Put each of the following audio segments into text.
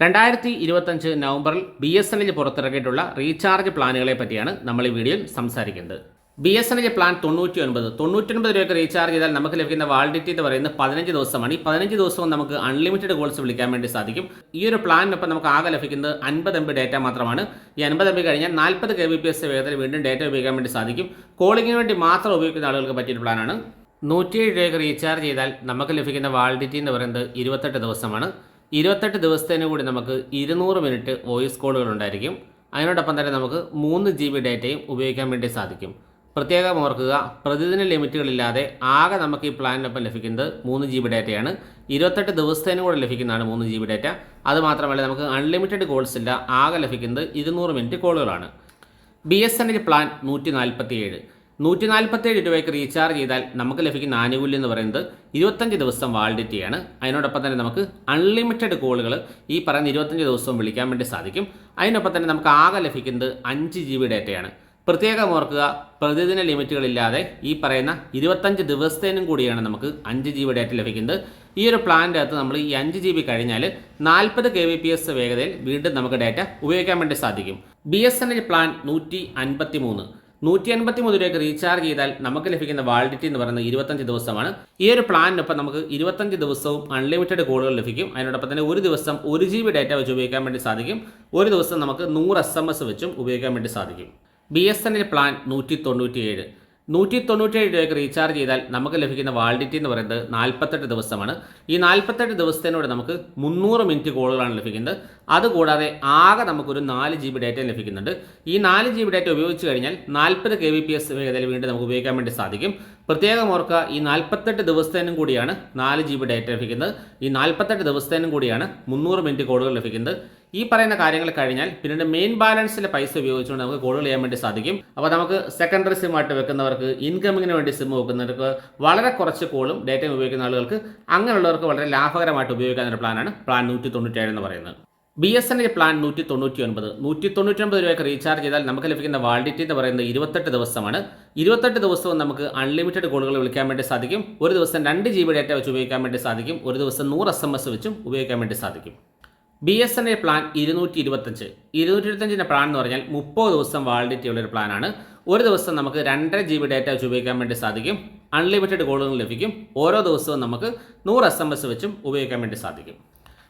രണ്ടായിരത്തി ഇരുപത്തഞ്ച് നവംബറിൽ ബി എസ് എൻ എൽ പുറത്തിറക്കിയിട്ടുള്ള റീചാർജ് പ്ലാനുകളെ പറ്റിയാണ് നമ്മൾ ഈ വീഡിയോയിൽ സംസാരിക്കുന്നത്. B S N L plan തൊണ്ണൂറ്റി ഒൻപത് തൊണ്ണൂറ്റൊൻപത് രൂപയ്ക്ക് റീചാർജ് ചെയ്താൽ നമുക്ക് ലഭിക്കുന്ന വാലിഡിറ്റി എന്ന് പറയുന്നത് പതിനഞ്ച് ദിവസമാണ്. ഈ പതിനഞ്ച് ദിവസവും നമുക്ക് അൺലിമിറ്റഡ് കോൾസ് വിളിക്കാൻ വേണ്ടി സാധിക്കും. ഈ ഒരു പ്ലാനിനൊപ്പം നമുക്ക് ആകെ ലഭിക്കുന്നത് അൻപത് എം ബി ഡേറ്റ മാത്രമാണ്. ഈ അൻപത് എം ബി കഴിഞ്ഞാൽ നാൽപ്പത് കെ ബി പി എസ് വേഗത്തിൽ വീണ്ടും ഡേറ്റ ഉപയോഗിക്കാൻ വേണ്ടി സാധിക്കും. കോളിങ്ങിന് വേണ്ടി മാത്രം ഉപയോഗിക്കുന്ന ആളുകൾക്ക് പറ്റിയൊരു പ്ലാനാണ്. നൂറ്റിയേഴ് രൂപയ്ക്ക് റീചാർജ് ചെയ്താൽ നമുക്ക് ലഭിക്കുന്ന വാലിഡിറ്റി എന്ന് പറയുന്നത് ഇരുപത്തെട്ട് ദിവസമാണ്. ഇരുപത്തെട്ട് ദിവസത്തേന് കൂടി നമുക്ക് ഇരുന്നൂറ് മിനിറ്റ് വോയിസ് കോളുകൾ ഉണ്ടായിരിക്കും. അതിനോടൊപ്പം തന്നെ നമുക്ക് മൂന്ന് ജി ബി ഡേറ്റയും ഉപയോഗിക്കാൻ വേണ്ടി സാധിക്കും. പ്രത്യേകം ഓർക്കുക പ്രതിദിന ലിമിറ്റുകളില്ലാതെ ആകെ നമുക്ക് ഈ പ്ലാനിനൊപ്പം ലഭിക്കുന്നത് മൂന്ന് ജി ബി ഡേറ്റയാണ്. ഇരുപത്തെട്ട് ദിവസത്തേനും കൂടെ ലഭിക്കുന്നതാണ് മൂന്ന് ജി ബി ഡേറ്റ. അത് മാത്രമല്ല നമുക്ക് അൺലിമിറ്റഡ് കോൾസ് ഇല്ല. ആകെ ലഭിക്കുന്നത് ഇരുന്നൂറ് minute കോളുകളാണ്. B S N L plan നൂറ്റി നാൽപ്പത്തി ഏഴ് നൂറ്റി നാൽപ്പത്തേഴ് രൂപയ്ക്ക് റീചാർജ് ചെയ്താൽ നമുക്ക് ലഭിക്കുന്ന ആനുകൂല്യം എന്ന് പറയുന്നത് ഇരുപത്തഞ്ച് ദിവസം വാലിഡിറ്റിയാണ് അതിനോടൊപ്പം തന്നെ നമുക്ക് അൺലിമിറ്റഡ് കോളുകൾ ഈ പറയുന്ന ഇരുപത്തഞ്ച് ദിവസവും വിളിക്കാൻ വേണ്ടി സാധിക്കും. അതിനൊപ്പം തന്നെ നമുക്ക് ആകെ ലഭിക്കുന്നത് അഞ്ച് ജി ബി ഡേറ്റയാണ് പ്രത്യേകം ഓർക്കുക പ്രതിദിന ലിമിറ്റുകളില്ലാതെ ഈ പറയുന്ന ഇരുപത്തഞ്ച് ദിവസത്തേനും കൂടിയാണ് നമുക്ക് അഞ്ച് ജി ബി ഡേറ്റ ലഭിക്കുന്നത്. ഈ ഒരു പ്ലാനിന്റെ അകത്ത് നമ്മൾ ഈ അഞ്ച് ജി ബി കഴിഞ്ഞാൽ നാൽപ്പത് കെ ബി പി എസ് വേഗതയിൽ വീണ്ടും നമുക്ക് ഡേറ്റ ഉപയോഗിക്കാൻ വേണ്ടി സാധിക്കും. B S N L plan നൂറ്റി അൻപത്തി മൂന്ന് നൂറ്റി അൻപത്തി മൂന്ന് രൂപയ്ക്ക് റീചാർജ് ചെയ്താൽ നമുക്ക് ലഭിക്കുന്ന വാലിഡിറ്റി എന്ന് പറയുന്നത് ഇരുപത്തഞ്ച് ദിവസമാണ്. ഈ ഒരു പ്ലാനിനൊപ്പം നമുക്ക് ഇരുപത്തഞ്ച് ദിവസവും അൺലിമിറ്റഡ് കോളുകൾ ലഭിക്കും. അതിനോടൊപ്പം തന്നെ ഒരു ദിവസം ഒരു ജി ബി ഡാറ്റ വെച്ച് ഉപയോഗിക്കാൻ വേണ്ടി സാധിക്കും. ഒരു ദിവസം നമുക്ക് നൂറ് എസ് എം എസ് വെച്ചും ഉപയോഗിക്കാൻ വേണ്ടി സാധിക്കും. ബി എസ് എൽ പ്ലാൻ നൂറ്റി തൊണ്ണൂറ്റിയേഴ് നൂറ്റി തൊണ്ണൂറ്റേഴ് രൂപയ്ക്ക് റീചാർജ് ചെയ്താൽ നമുക്ക് ലഭിക്കുന്ന വാലിഡിറ്റി എന്ന് പറയുന്നത് നാൽപ്പത്തെട്ട് ദിവസമാണ്. ഈ നാൽപ്പത്തെട്ട് ദിവസത്തിനോട് നമുക്ക് മുന്നൂറ് മിനിറ്റ് കോളുകളാണ് ലഭിക്കുന്നത്. അതുകൂടാതെ ആകെ നമുക്കൊരു നാല് ജി ബി ഡേറ്റ ലഭിക്കുന്നുണ്ട്. ഈ നാല് ജി ബി ഡേറ്റ ഉപയോഗിച്ച് കഴിഞ്ഞാൽ നാൽപ്പത് കെ ബി പി എസ് വേഗതയിൽ വീണ്ടും നമുക്ക് ഉപയോഗിക്കാൻ വേണ്ടി സാധിക്കും. പ്രത്യേകം ഓർക്കുക ഈ നാൽപ്പത്തെട്ട് ദിവസത്തേനും കൂടിയാണ് നാല് ജി ബി ഡേറ്റ ലഭിക്കുന്നത്. ഈ നാൽപ്പത്തെട്ട് ദിവസത്തേനും കൂടിയാണ് മുന്നൂറ് മിനിറ്റ് കോളുകൾ ലഭിക്കുന്നത്. ഈ പറയുന്ന കാര്യങ്ങൾ കഴിഞ്ഞാൽ പിന്നീട് മെയിൻ ബാലൻസിലെ പൈസ ഉപയോഗിച്ചുകൊണ്ട് നമുക്ക് കോളുകൾ ചെയ്യാൻ വേണ്ടി സാധിക്കും. അപ്പോൾ നമുക്ക് സെക്കൻഡറി സിമ്മായിട്ട് വെക്കുന്നവർക്ക് ഇൻകമിങ്ങിന് വേണ്ടി സിം വെക്കുന്നവർക്ക് വളരെ കുറച്ച് കോളും ഡേറ്റയും ഉപയോഗിക്കുന്ന ആളുകൾക്ക് അങ്ങനെയുള്ളവർക്ക് വളരെ ലാഭകരമായിട്ട് ഉപയോഗിക്കാവുന്ന ഒരു പ്ലാനാണ് പ്ലാൻ നൂറ്റി തൊണ്ണൂറ്റേഴ് എന്ന് പറയുന്നത്. B S N L plan നൂറ്റി തൊണ്ണൂറ്റി ഒൻപത് നൂറ്റി തൊണ്ണൂറ്റി ഒൻപത് രൂപയ്ക്ക് റീചാർജ് ചെയ്താൽ നമുക്ക് ലഭിക്കുന്ന വാലിഡിറ്റി എന്ന് പറയുന്നത് ഇരുപത്തെട്ട് ദിവസമാണ്. ഇരുപത്തെട്ട് ദിവസവും നമുക്ക് അൺലിമിറ്റഡ് കോളുകൾ വിളിക്കാൻ വേണ്ടി സാധിക്കും. ഒരു ദിവസം രണ്ട് ജി ബി ഡേറ്റ വെച്ച് ഉപയോഗിക്കാൻ വേണ്ടി സാധിക്കും. ഒരു ദിവസം നൂറ് എസ് എം എസ് വെച്ചും ഉപയോഗിക്കാൻ വേണ്ടി സാധിക്കും. B S N A plan ഇരുന്നൂറ്റി ഇരുപത്തഞ്ച് ഇരുന്നൂറ്റി ഇരുപത്തഞ്ചിന്റെ പ്ലാൻ എന്ന് പറഞ്ഞാൽ മുപ്പത് ദിവസം വാലിഡിറ്റി ഉള്ളൊരു പ്ലാനാണ് ഒരു ദിവസം നമുക്ക് രണ്ടര ജി ബി ഡേറ്റ വെച്ച് ഉപയോഗിക്കാൻ വേണ്ടി സാധിക്കും. അൺലിമിറ്റഡ് കോളുകൾ ലഭിക്കും. ഓരോ ദിവസവും നമുക്ക് നൂറ് എസ് എം എസ് വെച്ചും ഉപയോഗിക്കാൻ വേണ്ടി സാധിക്കും.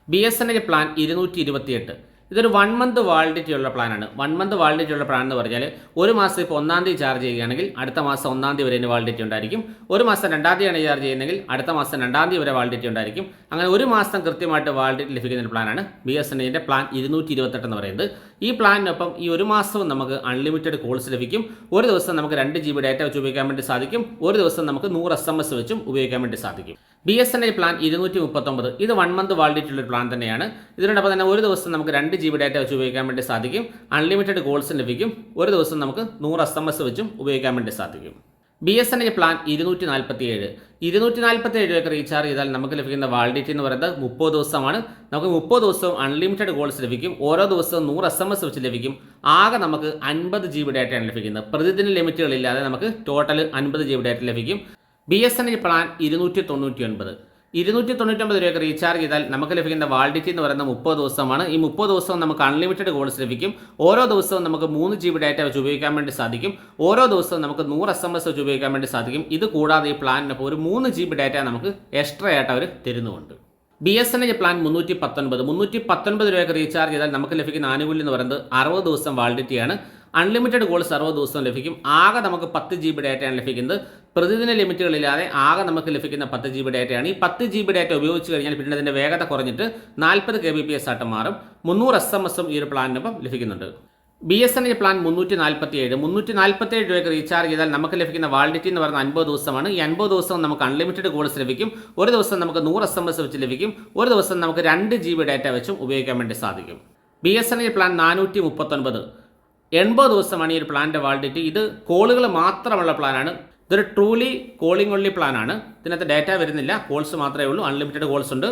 B S N L plan ഇരുന്നൂറ്റി ഇരുപത്തിയെട്ട് ഇതൊരു വൺ മന്ത് വാലിഡിറ്റി ഉള്ള പ്ലാനാണ് വൺ മന്ത് വാലിഡിറ്റി ഉള്ള പ്ലാൻ എന്ന് പറഞ്ഞാൽ ഒരു മാസം ഇപ്പോൾ ഒന്നാം തീയതി ചാർജ് ചെയ്യുകയാണെങ്കിൽ അടുത്ത മാസം ഒന്നാം തീയതി വരെ വാലിഡിറ്റി ഉണ്ടായിരിക്കും. ഒരു മാസം രണ്ടാം തീയതിയാണ് ചാർജ് ചെയ്യുന്നെങ്കിൽ അടുത്ത മാസം രണ്ടാം തീയതി വരെ വാലിഡിറ്റി ഉണ്ടായിരിക്കും. അങ്ങനെ ഒരു മാസം കൃത്യമായിട്ട് വാലിഡിറ്റി ലഭിക്കുന്ന ഒരു പ്ലാനാണ് ബി എസ് എൻ എല്ലിന്റെ പ്ലാൻ ഇരുന്നൂറ്റി ഇരുപത്തെട്ട് എന്ന് പറയുന്നത്. ഈ പ്ലാനിനൊപ്പം ഈ ഒരു മാസവും നമുക്ക് അൺലിമിറ്റഡ് കോൾസ് ലഭിക്കും. ഒരു ദിവസം നമുക്ക് രണ്ട് ജി ബി ഡാറ്റ വെച്ച് ഉപയോഗിക്കാൻ വേണ്ടി സാധിക്കും. ഒരു ദിവസം നമുക്ക് നൂറ് എസ് എം എസ് വെച്ചും ഉപയോഗിക്കാൻ വേണ്ടി സാധിക്കും. B S N L plan ഇരുന്നൂറ്റി മുപ്പത്തൊമ്പത് ഇത് വൺ മന്ത് വാലിഡിറ്റി ഉള്ള ഒരു പ്ലാൻ തന്നെയാണ്. ഇതിനോടൊപ്പം തന്നെ ഒരു ദിവസം നമുക്ക് രണ്ട് ജി ബി ഡാറ്റ വെച്ച് ഉപയോഗിക്കാൻ വേണ്ടി സാധിക്കും. അൺലിമിറ്റഡ് കോൾസ് ലഭിക്കും. ഒരു ദിവസം നമുക്ക് നൂറ് എസ് എം എസ് വെച്ചും ഉപയോഗിക്കാൻ വേണ്ടി സാധിക്കും. B S N L plan ഇരുന്നൂറ്റി നാൽപ്പത്തി ഏഴ് ഇരുന്നൂറ്റി നാൽപ്പത്തി ഏഴ് രൂപയ്ക്ക് റീചാർജ് ചെയ്താൽ നമുക്ക് ലഭിക്കുന്ന വാലിഡിറ്റി എന്ന് പറയുന്നത് മുപ്പത് ദിവസമാണ്. നമുക്ക് മുപ്പത് ദിവസവും അൺലിമിറ്റഡ് കോൾസ് ലഭിക്കും. ഓരോ ദിവസവും നൂറ് എസ് എം എസ് വെച്ച് ലഭിക്കും. ആകെ നമുക്ക് അൻപത് ജി ബി ഡാറ്റയാണ് ലഭിക്കുന്നത്. പ്രതിദിന ലിമിറ്റുകളില്ലാതെ നമുക്ക് ടോട്ടൽ അൻപത് ജി ബി ഡാറ്റ ലഭിക്കും. B S N L plan ഇരുന്നൂറ്റി തൊണ്ണൂറ്റി ഒൻപത് ഇരുന്നൂറ്റി തൊണ്ണൂറ്റൊമ്പത് രൂപയ്ക്ക് റീചാർജ് ചെയ്താൽ നമുക്ക് ലഭിക്കുന്ന വാലിഡിറ്റി എന്ന് പറയുന്നത് മുപ്പത് ദിവസമാണ്. ഈ മുപ്പത് ദിവസവും നമുക്ക് അൺലിമിറ്റഡ് കോൾസ് ലഭിക്കും. ഓരോ ദിവസവും നമുക്ക് മൂന്ന് ജി ബി ഡാറ്റ വെച്ച് ഉപയോഗിക്കാൻ വേണ്ടി സാധിക്കും. ഓരോ ദിവസവും നമുക്ക് നൂറ് എസ് എം എസ് വെച്ച് ഉപയോഗിക്കാൻ വേണ്ടി സാധിക്കും. ഇത് കൂടാതെ ഈ പ്ലാനിനൊപ്പം ഒരു മൂന്ന് ജി ബി ഡാറ്റ നമുക്ക് എക്സ്ട്രാ ആയിട്ട് അവർ തരുന്നുമുണ്ട്. B S N L plan മുന്നൂറ്റി പത്തൊൻപത് മുന്നൂറ്റി പത്തൊൻപത് രൂപയ്ക്ക് റീചാർജ് ചെയ്താൽ നമുക്ക് ലഭിക്കുന്ന ആനുകൂല്യം എന്ന് പറയുന്നത് അറുപത് ദിവസം വാലിഡിറ്റിയാണ് അൺലിമിറ്റഡ് കോൾ സർവ ദിവസവും ലഭിക്കും. ആകെ നമുക്ക് പത്ത് ജി ബി ഡാറ്റയാണ് ലഭിക്കുന്നത്. പ്രതിദിന ലിമിറ്റുകളില്ലാതെ ആകെ നമുക്ക് ലഭിക്കുന്ന പത്ത് ജി ബി ഡാറ്റയാണ് ഈ പത്ത് ജി ബി ഡാറ്റ ഉപയോഗിച്ച് കഴിഞ്ഞാൽ പിന്നെ അതിന്റെ വേഗത കുറഞ്ഞിട്ട് നാൽപ്പത് കെ ബി പി എസ് ആയിട്ട് മാറും. മുന്നൂറ് എസ് എം എസും ഈ ഒരു പ്ലാനിനൊപ്പം ലഭിക്കുന്നുണ്ട്. ബി എസ് എൽ പ്ലാൻ മുന്നൂറ്റി നാൽപ്പത്തി ഏഴ് മുന്നൂറ്റി നാൽപ്പത്തി ഏഴ് രൂപയ്ക്ക് റീചാർജ് ചെയ്താൽ നമുക്ക് ലഭിക്കുന്ന വാലിഡിറ്റി എന്ന് പറയുന്ന അൻപത് ദിവസമാണ്. ഈ അൻപത് ദിവസം നമുക്ക് അൺലിമിറ്റഡ് കോൾസ് ലഭിക്കും. ഒരു ദിവസം നമുക്ക് നൂറ് എസ് എം എസ് വെച്ച് ലഭിക്കും. ഒരു ദിവസം നമുക്ക് രണ്ട് ജി ബി ഡാറ്റ വെച്ചും ഉപയോഗിക്കാൻ വേണ്ടി സാധിക്കും. ബി എസ് എൽ പ്ലാൻ നാനൂറ്റി മുപ്പത്തൊൻപത് എൺപത് ദിവസമാണ് ഈ ഒരു പ്ലാനിന്റെ വാലിഡിറ്റി ഇത് കോളുകൾ മാത്രമുള്ള പ്ലാനാണ് ഇതൊരു ട്രൂലി കോളിംഗ് ഉള്ളി പ്ലാനാണ് ഇതിനകത്ത് ഡാറ്റ വരുന്നില്ല. കോൾസ് മാത്രമേ ഉള്ളൂ. അൺലിമിറ്റഡ് കോൾസ് ഉണ്ട്.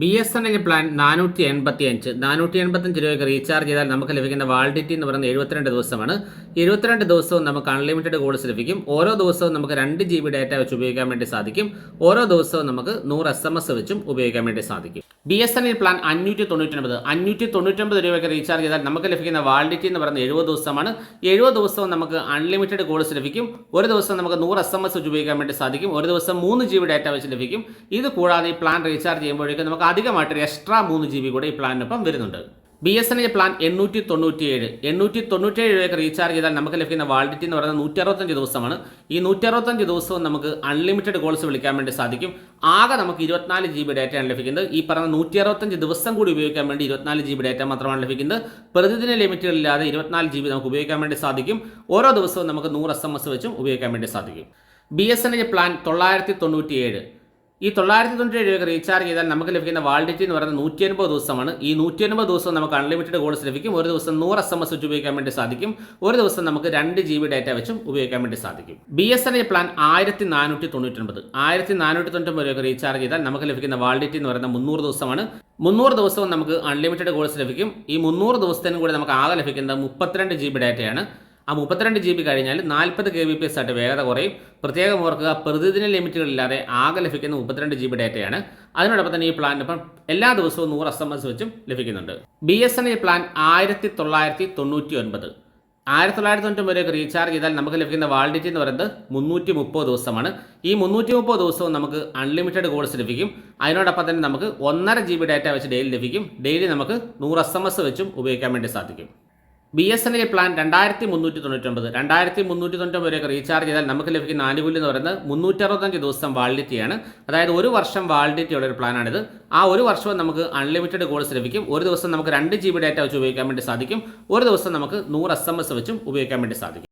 B S N L plan നാനൂറ്റി എൺപത്തി അഞ്ച് നാനൂറ്റി എൺപത്തഞ്ച് രൂപയ്ക്ക് റീചാർജ് ചെയ്താൽ നമുക്ക് ലഭിക്കുന്ന വാലിഡിറ്റി എന്ന് പറയുന്നത് എഴുപത്തിരണ്ട് ദിവസമാണ്. എഴുപത്തിരണ്ട് ദിവസവും നമുക്ക് അൺലിമിറ്റഡ് കോൾസ് ലഭിക്കും. ഓരോ ദിവസവും നമുക്ക് രണ്ട് ജി ബി ഡാറ്റ വെച്ച് ഉപയോഗിക്കാൻ വേണ്ടി സാധിക്കും. ഓരോ ദിവസവും നമുക്ക് നൂറ് എസ് എം എസ് വെച്ചും ഉപയോഗിക്കാൻ വേണ്ടി സാധിക്കും. B S N L plan അഞ്ഞൂറ്റി തൊണ്ണൂറ്റൊൻപത് അഞ്ഞൂറ്റി തൊണ്ണൂറ്റൊമ്പത് രൂപയ്ക്ക് റീചാർജ് ചെയ്താൽ നമുക്ക് ലഭിക്കുന്ന വാലിഡിറ്റി എന്ന് പറയുന്നത് എഴുപത് ദിവസമാണ്. എഴുപത് ദിവസവും നമുക്ക് അൺലിമിറ്റഡ് കോൾസ് ലഭിക്കും. ഒരു ദിവസം നമുക്ക് നൂറ് എസ് എം എസ് വെച്ച് ഉപയോഗിക്കാൻ വേണ്ടി സാധിക്കും. ഒരു ദിവസം മൂന്ന് ജി ബി ഡാറ്റ വെച്ച് ലഭിക്കും. ഇത് കൂടാതെ ഈ പ്ലാൻ റീചാർജ് ചെയ്യുമ്പോഴേക്കും നമുക്ക് അധികമായിട്ടൊരു എക്സ്ട്രാ മൂന്ന് ജി ബി കൂടെ ഈ പ്ലാനിനൊപ്പം വരുന്നുണ്ട്. B S N L plan എണ്ണൂറ്റി തൊണ്ണൂറ്റിയേഴ് എണ്ണൂറ്റി തൊണ്ണൂറ്റിയേഴ് രൂപയ്ക്ക് റീചാർജ് ചെയ്താൽ നമുക്ക് ലഭിക്കുന്ന വാലിഡിറ്റി എന്ന് പറയുന്നത് നൂറ്റി അറുപത്തഞ്ച് ദിവസമാണ്. ഈ നൂറ്റി അറുപത്തഞ്ച് ദിവസവും നമുക്ക് അൺലിമിറ്റഡ് കോൾസ് വിളിക്കാൻ വേണ്ടി സാധിക്കും. ആകെ നമുക്ക് ഇരുപത്തിനാല് ജി ബി ഡാറ്റയാണ് ലഭിക്കുന്നത്. ഈ പറഞ്ഞ നൂറ്റി അറുപത്തഞ്ച് ദിവസം കൂടി ഉപയോഗിക്കാൻ വേണ്ടി ഇരുപത്തിനാല് ജി ബി ഡാറ്റ മാത്രമാണ് ലഭിക്കുന്നത്. പ്രതിദിന ലിമിറ്റുകളില്ലാതെ ഇരുപത്തിനാല് ജി ബി നമുക്ക് ഉപയോഗിക്കാൻ വേണ്ടി സാധിക്കും. ഓരോ ദിവസവും നമുക്ക് നൂറ് എസ് എം എസ് വെച്ചും ഉപയോഗിക്കാൻ വേണ്ടി സാധിക്കും. B S N L plan തൊള്ളായിരത്തി തൊണ്ണൂറ്റിയേഴ് ഈ തൊള്ളായിരത്തി തൊണ്ണൂറ്റി രൂപയ്ക്ക് റീചാർജ് ചെയ്താൽ നമുക്ക് ലഭിക്കുന്ന വാലിഡിറ്റി എന്ന് പറയുന്നത് നൂറ്റി അൻപത് ദിവസമാണ്. ഈ നൂറ്റി അൻപത് ദിവസം നമുക്ക് അൺലിമിറ്റഡ് കോൾസ് ലഭിക്കും. ഒരു ദിവസം നൂറ് എസ് എം എസ് വെച്ച് ഉപയോഗിക്കാൻ വേണ്ടി സാധിക്കും. ഒരു ദിവസം നമുക്ക് രണ്ട് ജി ബി ഡാറ്റ വെച്ചും ഉപയോഗിക്കാൻ വേണ്ടി സാധിക്കും. B S N L plan ആയിരത്തി നാനൂറ്റി തൊണ്ണൂറ്റൊൻപത് ആയിരത്തി നാനൂറ്റി തൊണ്ണൂറ്റൊമ്പത് രൂപയ്ക്ക് റീചാർജ് ചെയ്താൽ നമുക്ക് ലഭിക്കുന്ന വാലിഡിറ്റി എന്ന് പറയുന്നത് മുന്നൂറ് ദിവസമാണ്. മുന്നൂറ് ദിവസവും നമുക്ക് അൺലിമിറ്റഡ് കോൾസ് ലഭിക്കും. ഈ മുന്നൂറ് ദിവസത്തിനും കൂടി നമുക്ക് ആകെ ലഭിക്കുന്നത് മുപ്പത്തിരണ്ട് ജി ബി ഡാറ്റയാണ് ആ മുപ്പത്തിരണ്ട് ജി ബി കഴിഞ്ഞാൽ നാൽപ്പത് കെ ബി പി എസ് ആയിട്ട് വേഗത കുറയും. പ്രത്യേകം ഓർക്കുക പ്രതിദിന ലിമിറ്റുകളില്ലാതെ ആകെ ലഭിക്കുന്ന മുപ്പത്തിരണ്ട് ജി ബി ഡേറ്റയാണ് അതിനോടൊപ്പം തന്നെ ഈ പ്ലാനിനൊപ്പം എല്ലാ ദിവസവും നൂറ് എസ് എം എസ് വെച്ചും ലഭിക്കുന്നുണ്ട്. B S N L plan ആയിരത്തി തൊള്ളായിരത്തി തൊണ്ണൂറ്റി ഒൻപത് ആയിരത്തി തൊള്ളായിരത്തി തൊണ്ണൂറ്റി റീചാർജ് ചെയ്താൽ നമുക്ക് ലഭിക്കുന്ന വാലിഡിറ്റി എന്ന് പറയുന്നത് മുന്നൂറ്റി മുപ്പത് ദിവസമാണ്. ഈ മുന്നൂറ്റി മുപ്പത് ദിവസവും നമുക്ക് അൺലിമിറ്റഡ് കോൾസ് ലഭിക്കും. അതിനോടൊപ്പം തന്നെ നമുക്ക് ഒന്നര ജി ബി ഡാറ്റ വെച്ച് ഡെയിലി ലഭിക്കും. ഡെയിലി നമുക്ക് നൂറ് എസ് എം എസ് വെച്ചും ഉപയോഗിക്കാൻ വേണ്ടി സാധിക്കും. B S N L plan രണ്ടായിരത്തി മുന്നൂറ്റി തൊണ്ണൂറ്റൊമ്പത് രണ്ടായിരത്തി മുന്നൂറ്റി തൊണ്ണൂറ്റൊമ്പത് വരെയൊക്കെ റീചാർജ് ചെയ്താൽ നമുക്ക് ലഭിക്കുന്ന ആനുകൂല്യം എന്ന് പറയുന്നത് മുന്നൂറ്റി അറുപത്തഞ്ച് ദിവസം വാലിഡിറ്റിയാണ് അതായത് ഒരു വർഷം വാലിഡിറ്റി ഉള്ള ഒരു പ്ലാനാണിത് ആ ഒരു വർഷവും നമുക്ക് അൺലിമിറ്റഡ് കോൾസ് ലഭിക്കും. ഒരു ദിവസം നമുക്ക് രണ്ട് ജി ബി ഡാറ്റ വെച്ച് ഉപയോഗിക്കാൻ വേണ്ടി സാധിക്കും. ഒരു ദിവസം നമുക്ക് നൂറ് എസ് എം എസ് വെച്ചും ഉപയോഗിക്കാൻ വേണ്ടി സാധിക്കും.